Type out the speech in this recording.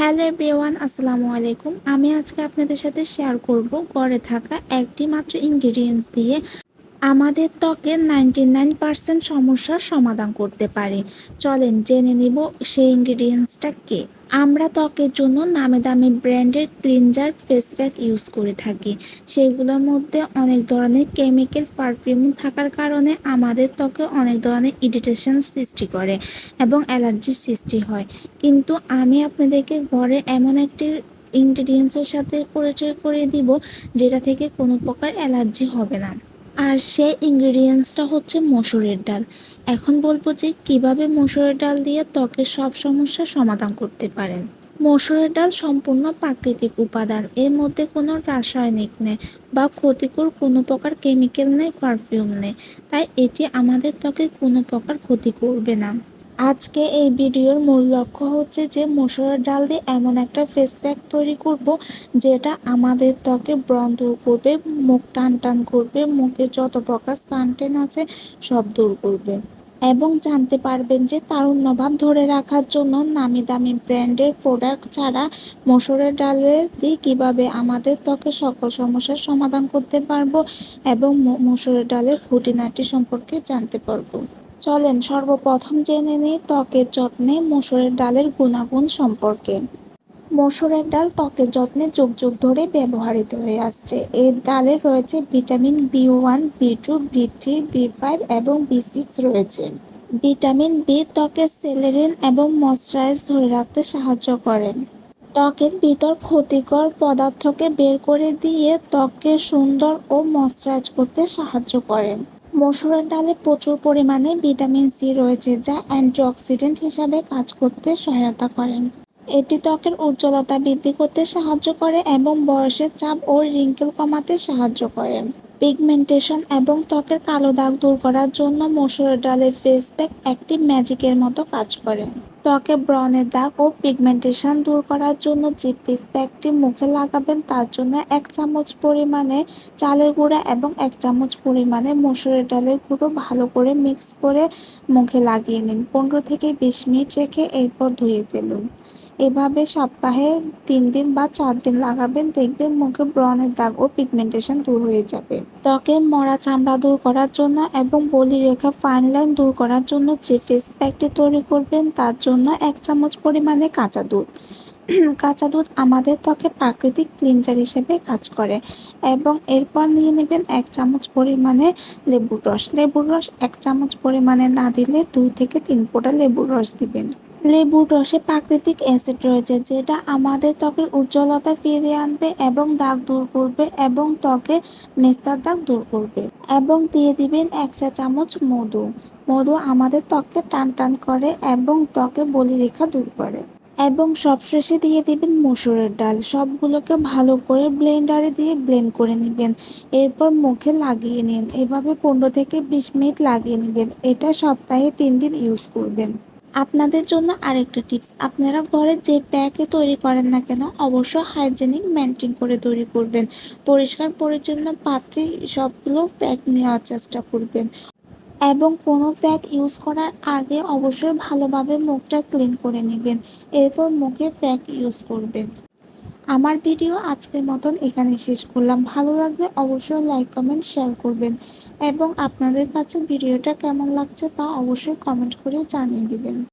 Hello everyone, আসসালামু আলাইকুম। আমি আজকে আপনাদের সাথে শেয়ার করব ঘরে থাকা একটি মাত্র ইনগ্রিডিয়েন্টস দিয়ে আমাদের ত্বকের নাইনটি নাইন পার্সেন্ট সমস্যার সমাধান করতে পারে। চলেন জেনে নিব সেই ইনগ্রিডিয়েন্টসটা কে। আমরা ত্বকের জন্য নামে দামি ব্র্যান্ডের ক্লিনজার ফেস প্যাক ইউজ করে থাকি। সেগুলোর মধ্যে অনেক ধরনের কেমিক্যাল পারফিউম থাকার কারণে আমাদের ত্বকে অনেক ধরনের ইরিটেশন সৃষ্টি করে এবং অ্যালার্জির সৃষ্টি হয়। কিন্তু আমি আপনাদেরকে ঘরে এমন একটি ইনগ্রিডিয়েন্টসের সাথে পরিচয় করে দিব, যেটা থেকে কোনো প্রকার অ্যালার্জি হবে না। আর সেই ইনগ্রিডিয়েন্টসটা হচ্ছে মসুরের ডাল। এখন বলব যে কীভাবে মসুরের ডাল দিয়ে ত্বকের সব সমস্যার সমাধান করতে পারেন। মসুরের ডাল সম্পূর্ণ প্রাকৃতিক উপাদান। এর মধ্যে কোনো রাসায়নিক নেই বা ক্ষতিকর কোনো প্রকার কেমিক্যাল নেই পারফিউম নেই। তাই এটি আমাদের ত্বকে কোনো প্রকার ক্ষতি করবে না। আজকে এই ভিডিওর মূল লক্ষ্য হচ্ছে যে মসুরের ডাল দিয়ে এমন একটা ফেস প্যাক তৈরি করব, যেটা আমাদের ত্বকে ব্রণ দূর করবে, মুখ টান টান করবে, মুখে যত প্রকার সানটেন আছে সব দূর করবে। এবং জানতে পারবেন যে তারুণ্যভাব ধরে রাখার জন্য নামি দামি ব্র্যান্ডের প্রোডাক্ট ছাড়া মসুরের ডালের দিয়ে কীভাবে আমাদের ত্বকে সকল সমস্যার সমাধান করতে পারব এবং মসুরের ডালের খুঁটিনাটি সম্পর্কে জানতে পারব। চলেন সর্বপ্রথম জেনে নিই ত্বকের যত্নে মসুরের ডালের গুণাগুণ সম্পর্কে। মসুরের ডাল ত্বকের যত্নে যুগ যুগ ধরে ব্যবহৃত হয়ে আসছে। এর ডালে রয়েছে vitamin B one, B two, B three, B five এবং বি সিক্স রয়েছে। ভিটামিন বি ত্বকের সেলেরিন এবং ময়শ্চারাইজ ধরে রাখতে সাহায্য করে। ত্বকের ভিতর ক্ষতিকর পদার্থকে বের করে দিয়ে ত্বককে সুন্দর ও ময়শ্চারাইজ করতে সাহায্য করে। মসুরের ডালে প্রচুর পরিমাণে ভিটামিন সি রয়েছে, যা অ্যান্টিঅক্সিডেন্ট হিসাবে কাজ করতে সহায়তা করে। এটি ত্বকের উজ্জ্বলতা বৃদ্ধি করতে সাহায্য করে এবং বয়সের চাপ ও রিঙ্কেল কমাতে সাহায্য করে। পিগমেন্টেশন এবং ত্বকের কালো দাগ দূর করার জন্য মসুরের ডালের ফেস প্যাক একটি ম্যাজিকের মতো কাজ করে। ত্বকে ব্রণের দাগ ও পিগমেন্টেশন দূর করার জন্য যে পিস প্যাকটি মুখে লাগাবেন, তার জন্য এক চামচ পরিমাণে চালের গুঁড়া এবং এক চামচ পরিমাণে মসুরের ডালের গুঁড়ো ভালো করে মিক্স করে মুখে লাগিয়ে নিন। পনেরো থেকে বিশ মিনিট রেখে এরপর ধুয়ে ফেলুন। এভাবে সপ্তাহে তিন দিন বা চার দিন লাগাবেন, দেখবেন মুখে ব্রণের দাগ ও পিগমেন্টেশন দূর হয়ে যাবে। ত্বকের মরা চামড়া দূর করার জন্য এবং বলি রেখা ফাইন লাইন দূর করার জন্য যে ফেস প্যাকটি তৈরি করবেন, তার জন্য এক চামচ পরিমাণে কাঁচা দুধ। কাঁচা দুধ আমাদের ত্বকে প্রাকৃতিক ক্লিনজার হিসেবে কাজ করে এবং এরপর নিয়ে নেবেন এক চামচ পরিমাণে লেবুর রস। লেবুর রস এক চামচ পরিমাণে না দিলে দুই থেকে তিন ফোঁটা লেবুর রস দিবেন। লেবুর রসে প্রাকৃতিক অ্যাসিড রয়েছে, যেটা আমাদের ত্বকের উজ্জ্বলতা ফিরিয়ে আনবে এবং দাগ দূর করবে এবং ত্বকে মেস্তার দাগ দূর করবে। এবং দিয়ে দিবেন এক চা চামচ মধু। মধু আমাদের ত্বককে টান টান করে এবং ত্বকে বলিরেখা দূর করে। এবং সবশেষে দিয়ে দিবেন মসুরের ডাল। সবগুলোকে ভালো করে ব্লেন্ডারে দিয়ে ব্লেন্ড করে নেবেন। এরপর মুখে লাগিয়ে নিন। এভাবে পনেরো থেকে বিশ মিনিট লাগিয়ে নেবেন। এটা সপ্তাহে তিন দিন ইউজ করবেন। আপনাদের জন্য আরেকটা টিপস। আপনারা ঘরে যে প্যাকে তৈরি করেন না কেন, অবশ্যই হাইজেনিক মেনটেন করে তৈরি করবেন। পরিষ্কার, পরিচ্ছন্ন পাত্রে সবগুলো প্যাক নেওয়ার চেষ্টা করবেন। এবং কোনো প্যাক ইউজ করার আগে অবশ্যই ভালোভাবে মুখটা ক্লিন করে নেবেন। এরপর মুখে প্যাক ইউজ করবেন। আমার ভিডিও আজকের মতন এখানে শেষ করলাম। ভালো লাগলে অবশ্যই লাইক কমেন্ট শেয়ার করবেন। এবং আপনাদের কাছে ভিডিওটা কেমন লাগছে তা অবশ্যই কমেন্ট করে জানিয়ে দিবেন।